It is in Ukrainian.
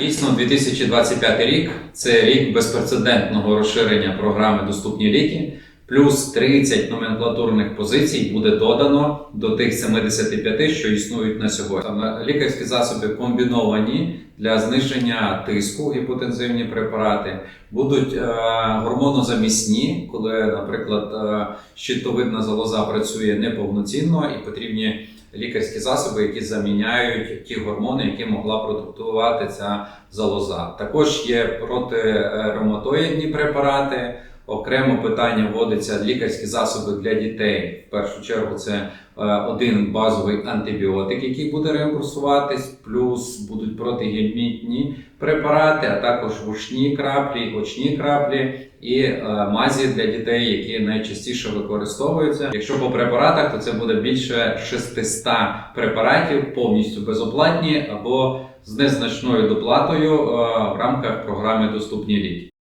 Дійсно, 2025 рік це рік безпрецедентного розширення програми Доступні ліки. Плюс 30 номенклатурних позицій буде додано до тих 75, що існують на сьогодні. Там лікарські засоби комбіновані для зниження тиску, гіпотензивні препарати, будуть е, гормонозамісні, коли, наприклад, е, щитовидна залоза працює неповноцінно і потрібні лікарські засоби, які заміняють ті гормони, які могла продуктувати ця залоза. Також є протироматоїдні препарати. Окремо питання вводиться лікарські засоби для дітей. В першу чергу це е, один базовий антибіотик, який буде реімбурсуватись, плюс будуть протигельмінтні препарати, а також вушні краплі, очні краплі і е, мазі для дітей, які найчастіше використовуються. Якщо по препаратах, то це буде більше 600 препаратів, повністю безоплатні або з незначною доплатою е, в рамках програми Доступні ліки.